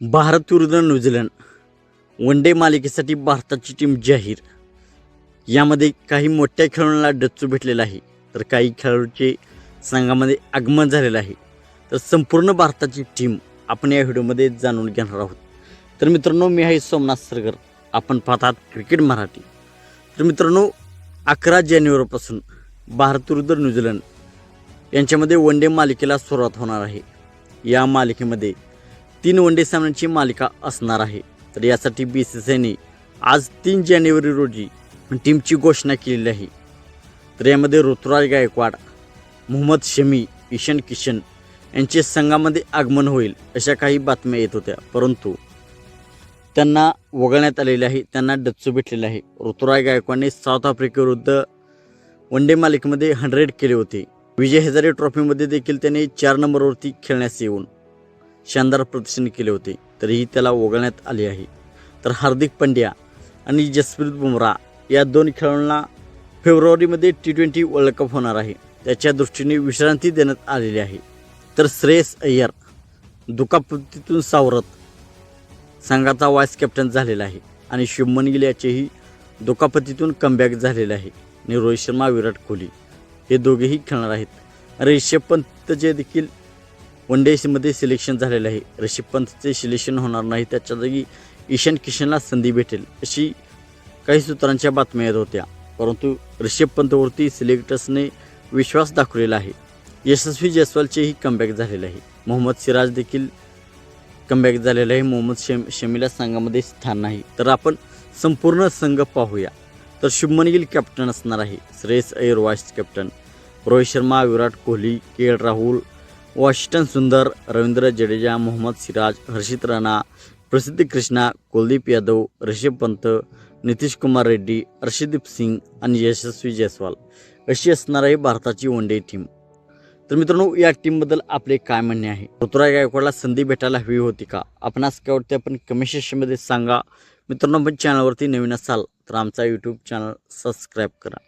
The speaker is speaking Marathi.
भारत विरुद्ध न्यूझीलंड वन डे मालिकेसाठी भारताची टीम जाहीर. यामध्ये काही मोठ्या खेळाडूंना डच्चू भेटलेला आहे तर काही खेळाडूचे संघामध्ये आगमन झालेलं आहे. तर संपूर्ण भारताची टीम आपण या व्हिडिओमध्ये जाणून घेणार आहोत. तर मित्रांनो मी आहे सोमनाथ सरगर. आपण पाहतात क्रिकेट मराठी. तर मित्रांनो अकरा जानेवारीपासून भारत विरुद्ध न्यूझीलंड यांच्यामध्ये वन डे मालिकेला सुरुवात होणार आहे. या मालिकेमध्ये तीन वन डे सामन्यांची मालिका असणार आहे. तर यासाठी बी सी सी आयने आज तीन जानेवारी रोजी टीमची घोषणा केलेली आहे. तर यामध्ये ऋतुराज गायकवाड मोहम्मद शमी ईशान किशन यांचे संघामध्ये आगमन होईल अशा काही बातम्या येत होत्या. परंतु त्यांना वगळण्यात आलेले आहे त्यांना डच्चू भेटलेले आहे. ऋतुराज गायकवाडने साऊथ आफ्रिकेविरुद्ध वन डे मालिकेमध्ये हंड्रेड केले होते. विजय हजारे ट्रॉफीमध्ये देखील त्याने चार नंबरवरती खेळण्यास येऊन शानदार प्रदर्शन केले होते तरीही त्याला वगळण्यात आले आहे. तर हार्दिक पंड्या आणि जसप्रीत बुमरा या दोन खेळाडूंना फेब्रुवारीमध्ये टी ट्वेंटी वर्ल्ड कप होणार आहे. त्याच्या दृष्टीने विश्रांती देण्यात आलेली आहे. तर श्रेयस अय्यर दुखापतीतून सावरत संघाचा वाईस कॅप्टन झालेला आहे आणि शुभमन गिल याचेही दुखापतीतून कमबॅक झालेले आहे. आणि रोहित शर्मा विराट कोहली हे दोघेही खेळणार आहेत. ऋषभ पंतचे देखील वन डेमध्ये सिलेक्शन झालेलं आहे. ऋषभ पंतचे सिलेक्शन होणार नाही त्याच्या जागी ईशान किशनला संधी भेटेल अशी काही सूत्रांच्या बातम्या येत होत्या. परंतु ऋषभ पंतवरती सिलेक्टर्सने विश्वास दाखवलेला आहे. यशस्वी जयस्वालचेही कमबॅक झालेले आहे. मोहम्मद सिराज देखील कमबॅक झालेला आहे. मोहम्मद शम शमीला संघामध्ये स्थान नाही. तर आपण संपूर्ण संघ पाहूया. तर शुभमन गिल कॅप्टन असणार आहे. Shreyas Iyer vice captain Rohit Sharma Virat Kohli K L Rahul Washington Sundar Ravindra Jadeja Mohammed Siraj हर्षित राणा प्रसिद्ध कृष्णा कुलदीप यादव ऋषभ पंत नितीश कुमार रेड्डी अर्षदीप सिंग आणि यशस्वी जयस्वाल अशी असणार आहे भारताची वन डे टीम तर मित्रांनो या टीमबद्दल आपले काय म्हणणे आहे? ऋतुराज गायकवाडला संधी भेटायला हवी होती का? आपणास काय वाटते? आपण कमेंट सेक्शनमध्ये सांगा. मित्रांनो आपण चॅनलवरती नवीन असाल तर आमचा यूट्यूब चॅनल सबस्क्राईब करा.